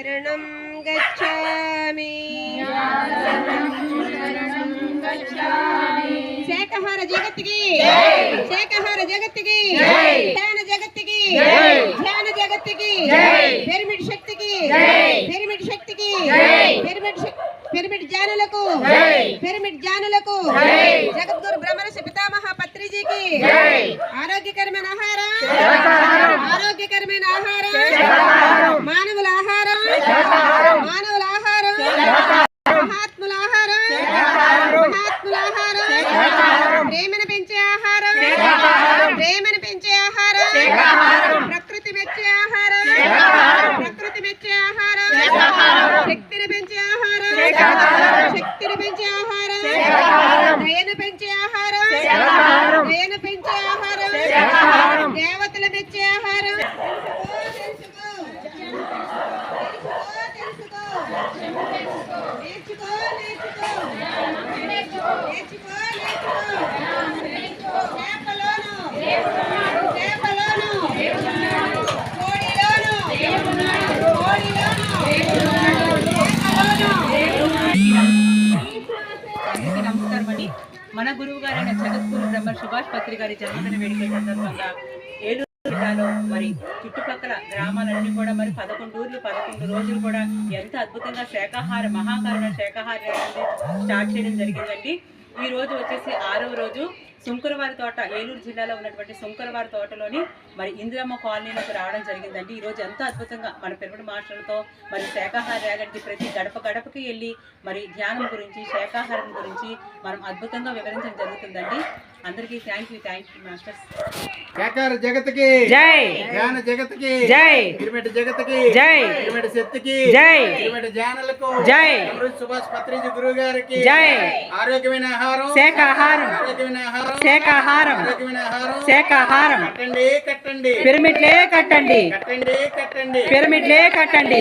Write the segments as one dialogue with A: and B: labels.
A: శరణం గచ్చామి శాకాహార జగత్తుకి శాకాహార జగత్తుకి ధ్యాన జగత్తుకి ధ్యాన జగత్తుకి పిరమిడ్ శక్తికి పిరమిడ్ శక్తికి పిరమిడ్ శక్- పిరమిడ్ జ్ఞానులకు పిరమిడ్ జ్ఞానులకు జగద్గురు బ్రహ్మర్షి పితామహ పత్రిజీకి ఆరోగ్యకరమైన ఆహారం ఆరోగ్యకరమైన ఆహారం మానవుల ఆహారం మానవుల ఆహారం మహాత్ముల ఆహారం మహాత్ముల ఆహారం ప్రేమను పెంచే ఆహారం ప్రేమను పెంచే ఆహారం ప్రకృతి మెచ్చే ఆహారం ప్రకృతి మెచ్చే ఆహారం శక్తిని పెంచే ఆహారం శక్తిని పెంచే ఆహారం. దయను పెంచే ఆహారం. దయను పెంచే ఆహారం. దేవతలు మెచ్చే ఆహారం.
B: మన గురువు గారైన జగద్గురు బ్రహ్మ సుభాష్ పత్రి గారి జన్మదిన వేడుకల సందర్భంగా ఏలూరు జిల్లాలో మరి చుట్టుపక్కల గ్రామాలన్నీ కూడా మరి పదకొండు ఊర్లు పదకొండు రోజులు కూడా ఎంత అద్భుతంగా శాకాహార మహాకరణ శాకాహార స్టార్ట్ చేయడం జరిగిందండి. ఈ రోజు వచ్చేసి ఆరవ రోజు. సుంకరవారి తోట ఏలూరు జిల్లాలో ఉన్నటువంటి సుంకరవారి తోటలోని మరి ఇందిరమ్మ కాలనీలోకి రావడం జరిగిందండి. ఈ రోజు ఎంతో అద్భుతంగా మన పిరమిడ్ మాస్టర్లతో మరి శాకాహార ర్యాలీకి ప్రతి గడప గడపకి వెళ్ళి మరి ధ్యానం గురించి శాకాహారం గురించి మనం అద్భుతంగా వివరించడం జరుగుతుందండి. అందరికీ thank you thank you masters
C: జగత్కి
B: జై!
C: జ్ఞాన జగత్కి
B: జై!
C: పిరమిడ్ జగత్కి
B: జై!
C: పిరమిడ్ శక్తికి
B: జై!
C: జ్ఞానులకు
B: జై!
C: అమృత్ సుభాష్ పత్రిజీ గురువు గారికి
B: జై!
C: ఆరోగ్యమైన ఆహారం
B: శాకాహారం
C: ఆరోగ్యమైన ఆహారం. కట్టండి కట్టండి.
B: పిరమిడ్లే కట్టండి.
C: కట్టండి కట్టండి.
B: పిరమిడ్లే కట్టండి.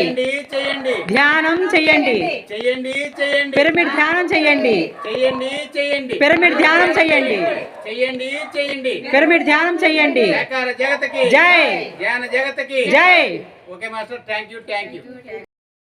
B: ధ్యానం చెయ్యండి
C: చేయండి చేయండి.
B: పిరమిడ్ ధ్యానం చెయ్యండి
C: చేయండి చేయండి.
B: పిరమిడ్ ధ్యానం చెయ్యండి
C: చేయండి చేయండి.
B: పిరమిడ్ ధ్యానం చెయ్యండి జై.
C: జగత్కి.
B: జై.
C: Okay master. Thank you thank you.